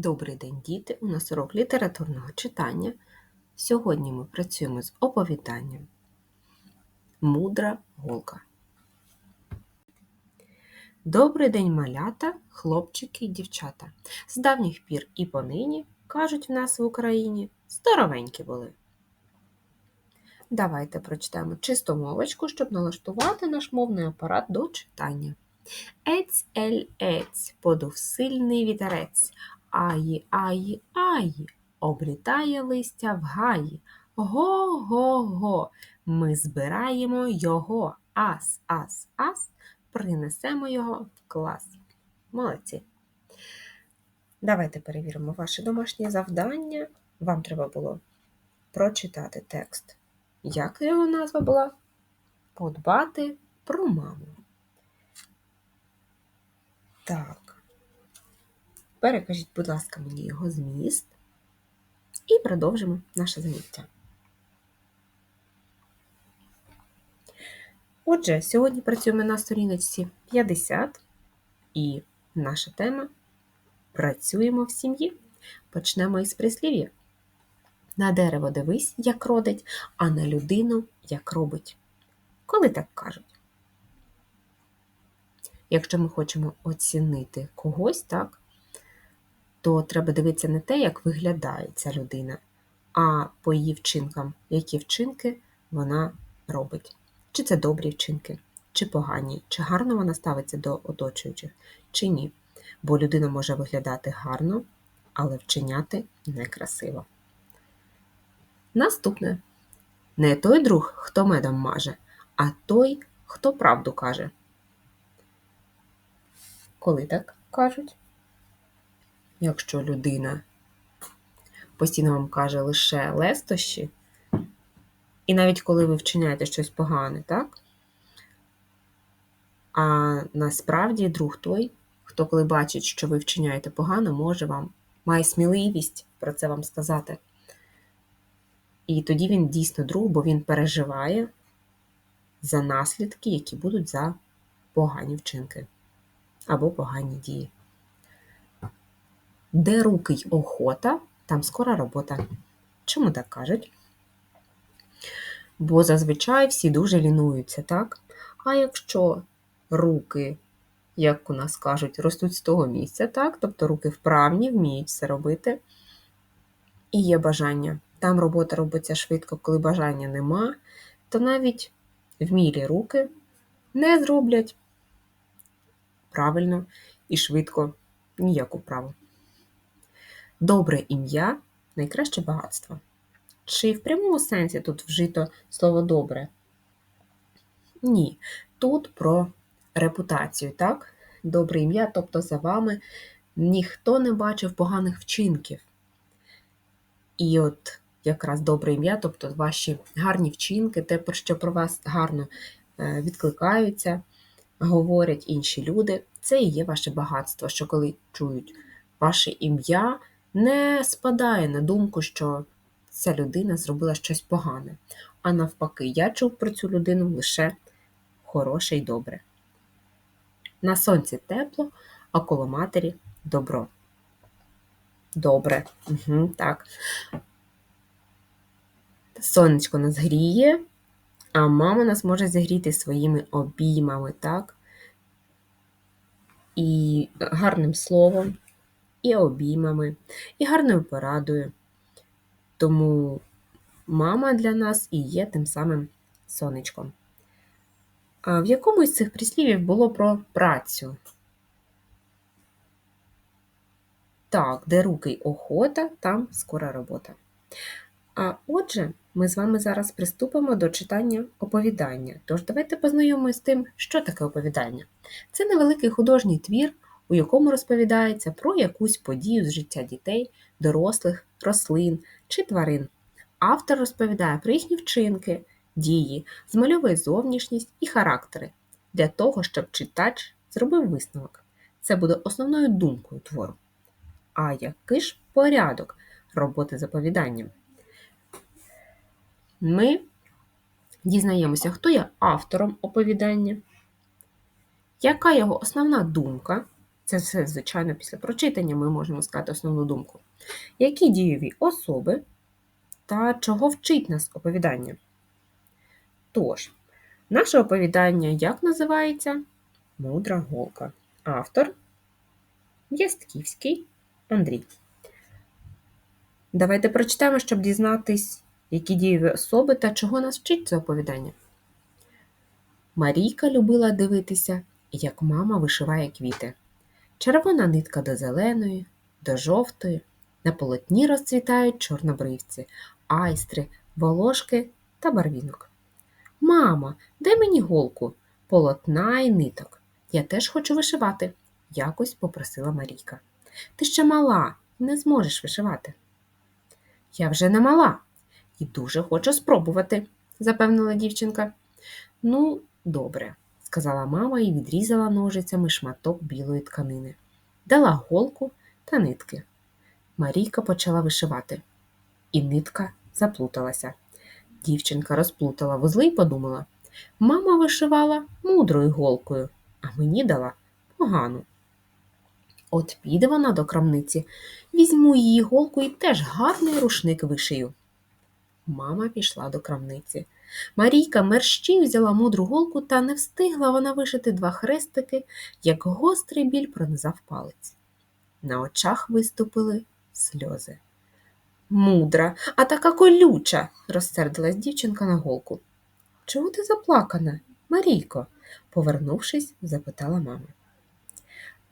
Добрий день, діти! У нас урок літературного читання. Сьогодні ми працюємо з оповіданням Мудра голка. Добрий день, малята, хлопчики і дівчата. З давніх пір і понині, кажуть в нас в Україні, здоровенькі були. Давайте прочитаємо чисту мовочку, щоб налаштувати наш мовний апарат до читання. Ець ель ець, подув сильний вітерець. Аї, аї, аї, облітає листя в гаї. Го-го-го, ми збираємо його. Ас, ас, ас, принесемо його в клас. Молодці. Давайте перевіримо ваше домашнє завдання. Вам треба було прочитати текст. Як його назва була? Подбати про маму. Так. Перекажіть, будь ласка, мені його зміст. І продовжимо наше заняття. Отже, сьогодні працюємо на сторіночці 50 і наша тема Працюємо в сім'ї. Почнемо із прислів'я. На дерево дивись, як родить, а на людину як робить. Коли так кажуть? Якщо ми хочемо оцінити когось, так, то треба дивитися не те, як виглядає ця людина, а по її вчинкам, які вчинки вона робить. Чи це добрі вчинки, чи погані, чи гарно вона ставиться до оточуючих, чи ні. Бо людина може виглядати гарно, але вчиняти некрасиво. Наступне не той друг, хто медом маже, а той, хто правду каже. Коли так кажуть? Якщо людина постійно вам каже лише лестощі, і навіть коли ви вчиняєте щось погане, так? А насправді друг той, хто коли бачить, що ви вчиняєте погано, може вам, має сміливість про це вам сказати. І тоді він дійсно друг, бо він переживає за наслідки, які будуть за погані вчинки або погані дії. Де руки й охота, там скора робота. Чому так кажуть? Бо зазвичай всі дуже лінуються, так? А якщо руки, як у нас кажуть, ростуть з того місця, так? Тобто руки вправні, вміють все робити, і є бажання. Там робота робиться швидко, коли бажання нема, то навіть вмілі руки не зроблять правильно і швидко ніяку вправу. Добре ім'я найкраще багатство. Чи в прямому сенсі тут вжито слово добре? Ні. Тут про репутацію, так? Добре ім'я, тобто за вами ніхто не бачив поганих вчинків. І от якраз добре ім'я, тобто ваші гарні вчинки, те, про що про вас гарно е, відкликаються, говорять інші люди, це і є ваше багатство, що коли чують ваше ім'я, не спадає на думку, що ця людина зробила щось погане. А навпаки, я чув про цю людину лише хороше й добре. На сонці тепло, а коло матері добро. Добре, Угу, так. Сонечко нас гріє, а мама нас може зігріти своїми обіймами, так? І гарним словом, і обіймами, і гарною порадою. Тому мама для нас і є тим самим сонечком. А в якому з цих прислівів було про працю? Так, де руки й охота, там скора робота. А отже, ми з вами зараз приступимо до читання оповідання. Тож давайте познайомимося з тим, що таке оповідання. Це невеликий художній твір, у якому розповідається про якусь подію з життя дітей, дорослих, рослин чи тварин. Автор розповідає про їхні вчинки, дії, змальовує зовнішність і характери для того, щоб читач зробив висновок. Це буде основною думкою твору. А який ж порядок роботи з оповіданням? Ми дізнаємося, хто є автором оповідання, яка його основна думка Це все, звичайно, після прочитання ми можемо сказати основну думку. Які дієві особи та чого вчить нас оповідання? Тож, наше оповідання як називається? Мудра голка. Автор Ястківський Андрій. Давайте прочитаємо, щоб дізнатись, які дієві особи та чого нас вчить це оповідання. Марійка любила дивитися, як мама вишиває квіти. Червона нитка до зеленої, до жовтої. На полотні розцвітають чорнобривці, айстри, волошки та барвінок. Мама, дай мені голку, полотна і ниток. Я теж хочу вишивати, якось попросила Марійка. Ти ще мала, не зможеш вишивати. Я вже не мала і дуже хочу спробувати, запевнила дівчинка. Ну, добре, сказала мама і відрізала ножицями шматок білої тканини, дала голку та нитки. Марійка почала вишивати, і нитка заплуталася. Дівчинка розплутала вузли і подумала мама вишивала мудрою голкою, а мені дала погану. От піде вона до крамниці, візьму її голку і теж гарний рушник вишию. Мама пішла до крамниці. Марійка мерщій взяла мудру голку, та не встигла вона вишити два хрестики, як гострий біль пронизав палець. На очах виступили сльози. Мудра, а така колюча, розсердилась дівчинка на голку. Чого ти заплакана, Марійко? повернувшись, запитала мама.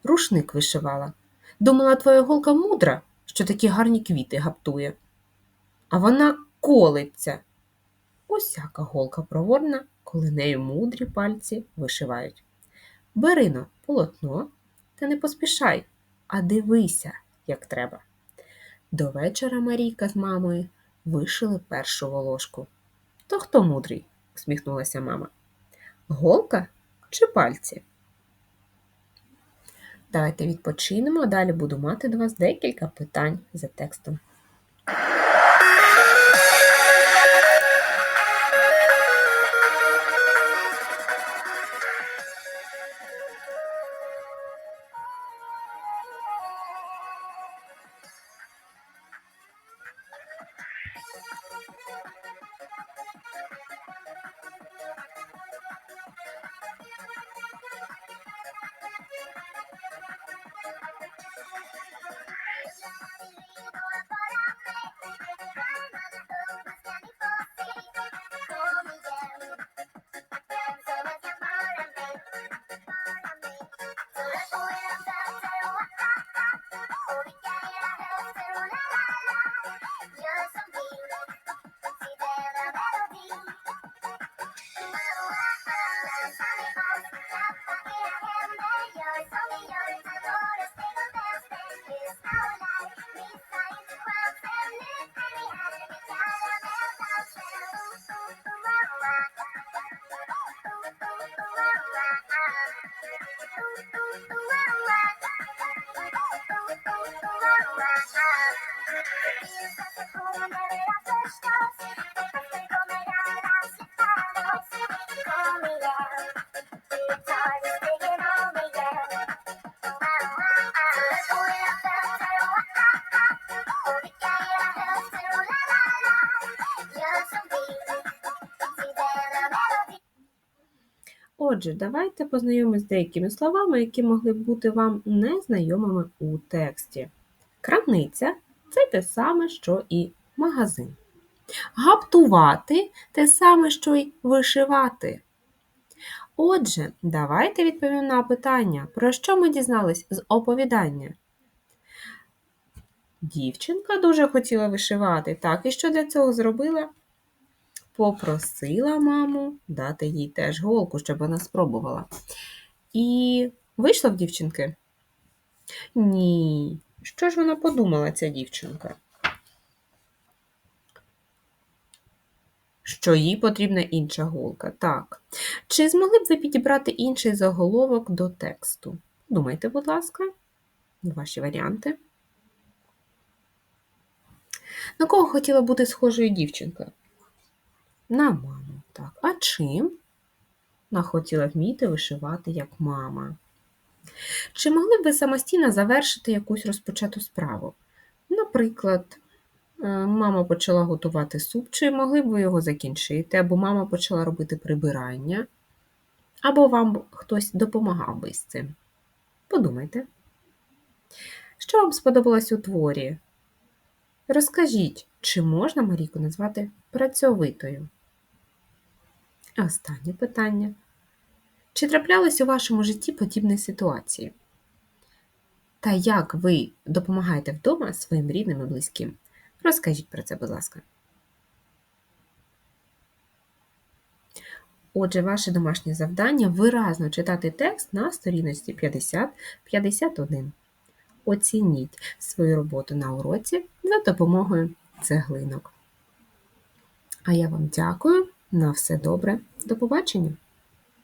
Рушник вишивала. Думала, твоя голка мудра, що такі гарні квіти гаптує. А вона колиться. Усяка голка проворна, коли нею мудрі пальці вишивають. Берино полотно та не поспішай, а дивися, як треба. До вечора Марійка з мамою вишили першу волошку. То хто мудрий? усміхнулася мама. Голка чи пальці? Давайте відпочинемо, а далі буду мати до вас декілька питань за текстом. Отже, давайте познайомимося з деякими словами, які могли б бути вам незнайомими у тексті. Крамниця це те саме, що і магазин. Гаптувати те саме, що й вишивати. Отже, давайте відповімо на питання, про що ми дізнались з оповідання. Дівчинка дуже хотіла вишивати, так, і що для цього зробила? Попросила маму дати їй теж голку, щоб вона спробувала. І вийшла в дівчинки? Ні. Що ж вона подумала, ця дівчинка? Що їй потрібна інша голка. Так. Чи змогли б ви підібрати інший заголовок до тексту? Думайте, будь ласка, ваші варіанти. На кого хотіла бути схожою дівчинка? На маму. Так. А чим? Вона хотіла вміти вишивати як мама. Чи могли б ви самостійно завершити якусь розпочату справу? Наприклад, е, мама почала готувати суп, чи могли б ви його закінчити, або мама почала робити прибирання, або вам хтось допомагав би з цим? Подумайте. Що вам сподобалось у творі? Розкажіть, чи можна Марійку назвати працьовитою? Останнє питання. Чи траплялись у вашому житті подібні ситуації? Та як ви допомагаєте вдома своїм рідним і близьким? Розкажіть про це, будь ласка. Отже, ваше домашнє завдання виразно читати текст на сторіночці 50-51. Оцініть свою роботу на уроці за допомогою цеглинок. А я вам дякую. На все добре. До побачення!